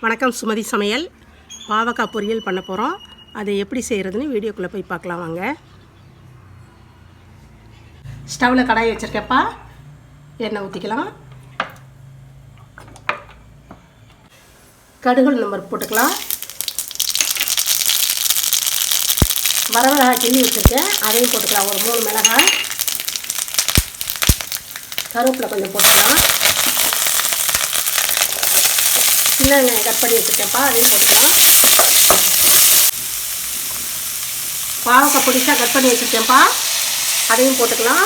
வணக்கம் சுமதி சமையல். பாவக்காய் பொரியல் பண்ண போகிறோம் அதை எப்படி செய்கிறதுன்னு வீடியோக்குள்ளே போய் பார்க்கலாம் வாங்க. ஸ்டவ்வில் கடாய் வச்சுருக்கப்பா எண்ணெய் ஊற்றிக்கலாம் கடுகு நம்பர் போட்டுக்கலாம். வரமிளகாய் கிள்ளி வச்சுருக்கேன். அதையும் போட்டுக்கலாம். ஒரு மூணு மிளகாய். கருவேப்பில் கொஞ்சம் போட்டுக்கலாம். சின்ன வெங்காயம் கட் பண்ணி வச்சுருக்கேன்ப்பா அதையும் போட்டுக்கலாம் பாவக்காய் பொடிசாக கட் பண்ணி வச்சுருக்கேன்ப்பா. அதையும் போட்டுக்கலாம்.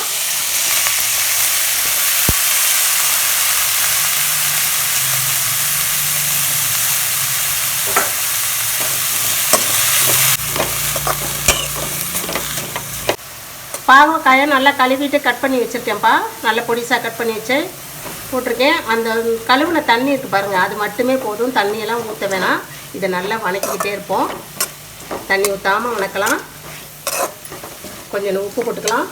பாவக்காயை நல்லா கழுவிட்டு கட் பண்ணி வச்சுருக்கேன்ப்பா. நல்ல பொடிசாக கட் பண்ணி வச்சு போட்டிருக்கேன். அந்த கழுவுன தண்ணி இருக்குது பாருங்கள் அது மட்டுமே போதும். தண்ணியெல்லாம் ஊற்ற வேணாம். இதை நல்லா வணக்கிக்கிட்டே இருப்போம். தண்ணி ஊற்றாமல் வணக்கலாம். கொஞ்சம் உப்பு போட்டுக்கலாம்.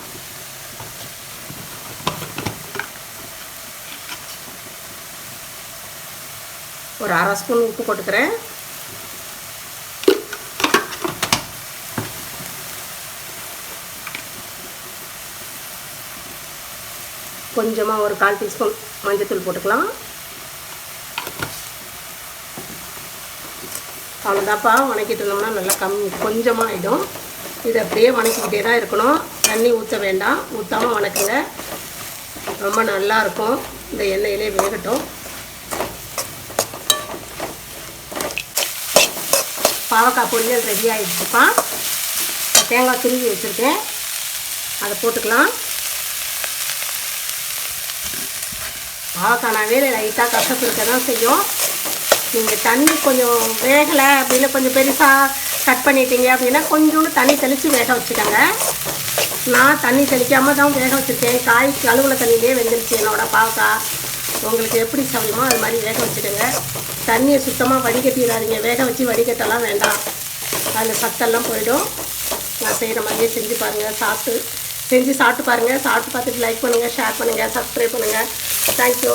ஒரு அரை ஸ்பூன் உப்பு போட்டுக்கிறேன். கொஞ்சமாக ஒரு கால் டீஸ்பூன் மஞ்சத்தூள் போட்டுக்கலாம். அவ்வளோதாப்பா வணக்கிட்டு இருந்தோம்னா நல்லா கம்மி கொஞ்சமாக ஆகிடும் இது அப்படியே வணக்கிக்கிட்டே தான் இருக்கணும். தண்ணி ஊற்ற வேண்டாம். ஊற்றாமல் வணக்குங்க. ரொம்ப நல்லாயிருக்கும் இந்த எண்ணெயிலே வேகட்டும். பாவக்காய் பொரியல் ரெடி ஆகிடுச்சுப்பா தேங்காய் துருவி வச்சுருக்கேன். அதை போட்டுக்கலாம். பாவக்கானாவே லைட்டாக கசப்பு இருக்க தான் செய்யும். நீங்கள் தண்ணி கொஞ்சம் வேகலை அப்படின்னு கொஞ்சம் பெருசாக கட் பண்ணிட்டீங்க அப்படின்னா கொஞ்சோண்டு தண்ணி தெளித்து வேக வச்சுக்கோங்க. நான் தண்ணி தெளிக்காமல் தான் வேக வச்சுருக்கேன். காய் கழுவுல தண்ணியிலே வெந்துருச்சு என்னோட பாவக்காய் உங்களுக்கு எப்படி சௌரியமோ அது மாதிரி வேக வச்சுக்கோங்க. தண்ணியை சுத்தமாக வடிகட்டிடாதீங்க. வேக வச்சு வடிகட்டெல்லாம் வேண்டாம். அதில் சத்தெல்லாம் போயிடும். நான் செய்கிற மாதிரியே செஞ்சு பாருங்கள் சாப்பிட்டு செஞ்சு சாப்பிட்டு பாருங்கள் சாப்பிட்டு பார்த்துட்டு லைக் பண்ணுங்கள் ஷேர் பண்ணுங்கள் சப்ஸ்கிரைப் பண்ணுங்கள் தேங்க்யூ